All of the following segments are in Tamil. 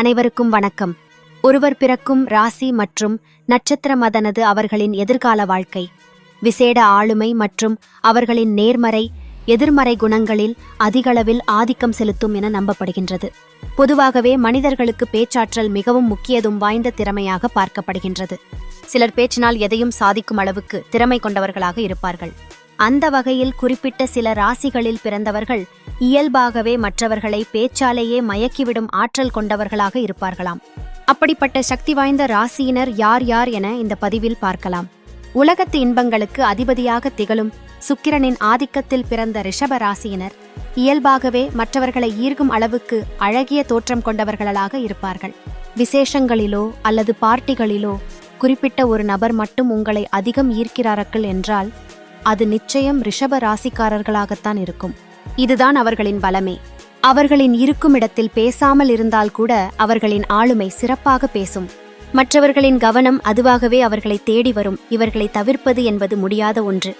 அனைவருக்கும் வணக்கம். ஒருவர் பிறக்கும் ராசி மற்றும் நட்சத்திரம் அதனது அவர்களின் எதிர்கால வாழ்க்கை. விசேட ஆளுமை மற்றும் அவர்களின் நேர்மறை எதிர்மறை குணங்களில் அதிகளவில் ஆதிக்கம் செலுத்தும் என நம்பப்படுகின்றது. பொதுவாகவே மனிதர்களுக்கு பேச்சாற்றல் மிகவும் முக்கியதும் வாய்ந்த திறமையாக பார்க்கப்படுகின்றது. சிலர் பேச்சினால் எதையும் சாதிக்கும் அளவுக்கு திறமை கொண்டவர்களாக இருப்பார்கள். அந்த வகையில் குறிப்பிட்ட சில ராசிகளில் பிறந்தவர்கள் இயல்பாகவே மற்றவர்களை பேச்சாலேயே மயக்கிவிடும் ஆற்றல் கொண்டவர்களாக இருப்பார்களாம். அப்படிப்பட்ட சக்தி வாய்ந்த ராசியினர் யார் யார் என இந்த பதிவில் பார்க்கலாம். உலகத்து இன்பங்களுக்கு அதிபதியாக திகழும் சுக்கிரனின் ஆதிக்கத்தில் பிறந்த ரிஷப ராசியினர் இயல்பாகவே மற்றவர்களை ஈர்க்கும் அளவுக்கு அழகிய தோற்றம் கொண்டவர்களாக இருப்பார்கள். விசேஷங்களிலோ அல்லது பார்ட்டிகளிலோ குறிப்பிட்ட ஒரு நபர் மட்டும் உங்களை அதிகம் ஈர்க்கிறார்கள் என்றால் அது நிச்சயம் ரிஷப ராசிக்காரர்களாகத்தான் இருக்கும். இதுதான் அவர்களின் பலமே அவர்களின் இருக்கும் இடத்தில் பேசாமல் இருந்தால் கூட அவர்களின் ஆளுமை சிறப்பாக பேசும். மற்றவர்களின் கவனம் அதுவாகவே அவர்களை தேடி வரும். இவர்களை தவிர்ப்பது என்பது முடியாத ஒன்று.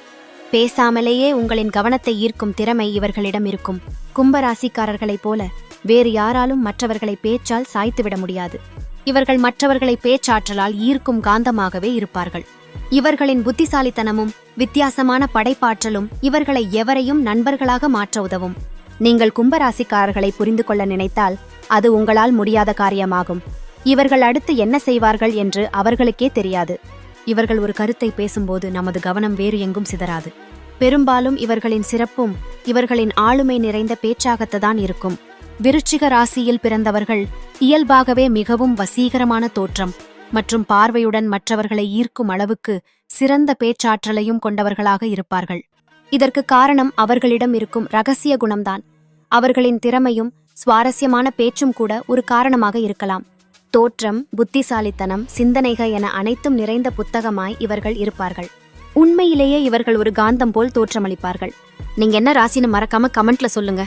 பேசாமலேயே உங்களின் கவனத்தை ஈர்க்கும் திறமை இவர்களிடம் இருக்கும். கும்பராசிக்காரர்களைப் போல வேறு யாராலும் மற்றவர்களை பேச்சால் சாய்த்துவிட முடியாது. இவர்கள் மற்றவர்களை பேச்சாற்றலால் ஈர்க்கும் காந்தமாகவே இருப்பார்கள். இவர்களின் புத்திசாலித்தனமும் வித்தியாசமான படைப்பாற்றலும் இவர்களை எவரையும் நண்பர்களாக மாற்ற உதவும். நீங்கள் கும்பராசிக்காரர்களை புரிந்து கொள்ள நினைத்தால் அது உங்களால் முடியாத காரியமாகும். இவர்கள் அடுத்து என்ன செய்வார்கள் என்று அவர்களுக்கே தெரியாது. இவர்கள் ஒரு கருத்தை பேசும்போது நமது கவனம் வேறு எங்கும் சிதறாது. பெரும்பாலும் இவர்களின் சிறப்பும் இவர்களின் ஆளுமை நிறைந்த பேச்சாகத்தான் இருக்கும். விருச்சிக ராசியில் பிறந்தவர்கள் இயல்பாகவே மிகவும் வசீகரமான தோற்றம் மற்றும் பார்வையுடன் மற்றவர்களை ஈர்க்கும் அளவுக்கு சிறந்த பேச்சாற்றலையும் கொண்டவர்களாக இருப்பார்கள். இதற்கு காரணம் அவர்களிடம் இருக்கும் ரகசிய குணம்தான். அவர்களின் திறமையும் சுவாரஸ்யமான பேச்சும் கூட ஒரு காரணமாக இருக்கலாம். தோற்றம் புத்திசாலித்தனம் சிந்தனைகள் என அனைத்தும் நிறைந்த புத்தகமாய் இவர்கள் இருப்பார்கள். உண்மையிலேயே இவர்கள் ஒரு காந்தம் போல் தோற்றமளிப்பார்கள். நீங்க என்ன ராசின்னு மறக்காம கமெண்ட்ல சொல்லுங்க.